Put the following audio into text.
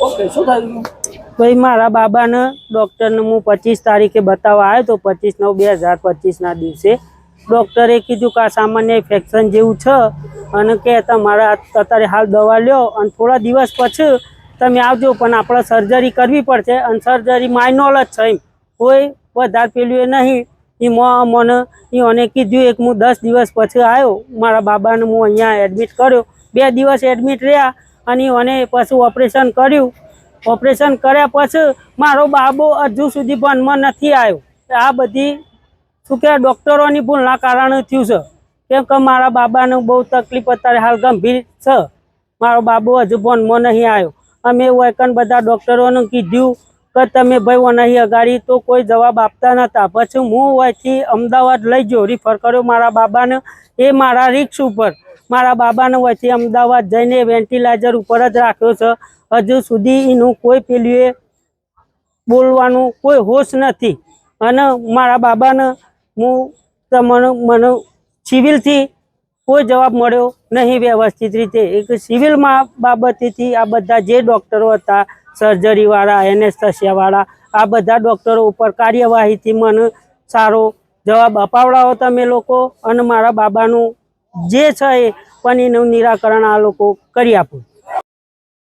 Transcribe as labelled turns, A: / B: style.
A: Okay શું થયું
B: ભાઈ, મારા બાબાને ડૉક્ટરને હું પચીસ તારીખે બતાવવા આવ્યો તો પચીસ નવ બે હજાર પચીસના દિવસે ડૉક્ટરે કીધું કે આ સામાન્ય ઇન્ફેક્શન જેવું છે અને કે તમારા અત્યારે હાલ દવા લ્યો અને થોડા દિવસ પછી તમે આવજો, પણ આપણે સર્જરી કરવી પડશે અને સર્જરી માઇનોલ જ છે એમ. કોઈ વધારે પેલું એ નહીં. એ મને એને કીધું એક હું દસ દિવસ પછી આવ્યો. મારા બાબાને હું અહીંયા એડમિટ કર્યો. બે દિવસ એડમિટ રહ્યા. અને એને પછી ઓપરેશન કર્યું. ઓપરેશન કર્યા પછી મારો બાબો હજુ સુધી ભણમાં નથી આવ્યો. આ બધી શું કહેવાય, ડૉક્ટરોની ભૂલના કારણે થયું છે. કેમ કે મારા બાબાને બહુ તકલીફ અત્યારે હાલ ગંભીર છે. મારો બાબો હજુ ભણમાં નહીં આવ્યો. અમે વૈકન બધા ડૉક્ટરોને કીધું કે તમે ભાઈ નહીં અગાડી તો કોઈ જવાબ આપતા નહોતા પછી હું અહીંથી અમદાવાદ લઈ ગયો રિફર કર્યો મારા બાબાને. એ મારા રિક્સ ઉપર. મારા બાબાને વચ્ચે અમદાવાદ જઈને વેન્ટિલાઇઝર ઉપર જ રાખ્યો છે. હજુ સુધી એનું કોઈ પેલું બોલવાનું કોઈ હોશ નથી. અને મારા બાબાને હું તમને મને સિવિલથી કોઈ જવાબ મળ્યો નહીં વ્યવસ્થિત રીતે. એક સિવિલમાં બાબતેથી આ બધા જે ડૉક્ટરો હતા સર્જરીવાળા એનેસ્થેસિયાવાળા આ બધા ડૉક્ટરો ઉપર કાર્યવાહીથી મને સારો જવાબ અપાવડાવો તમે લોકો અને મારા બાબાનું જે છે એ પણ એનું નિરાકરણ આ લોકો કરી આપો.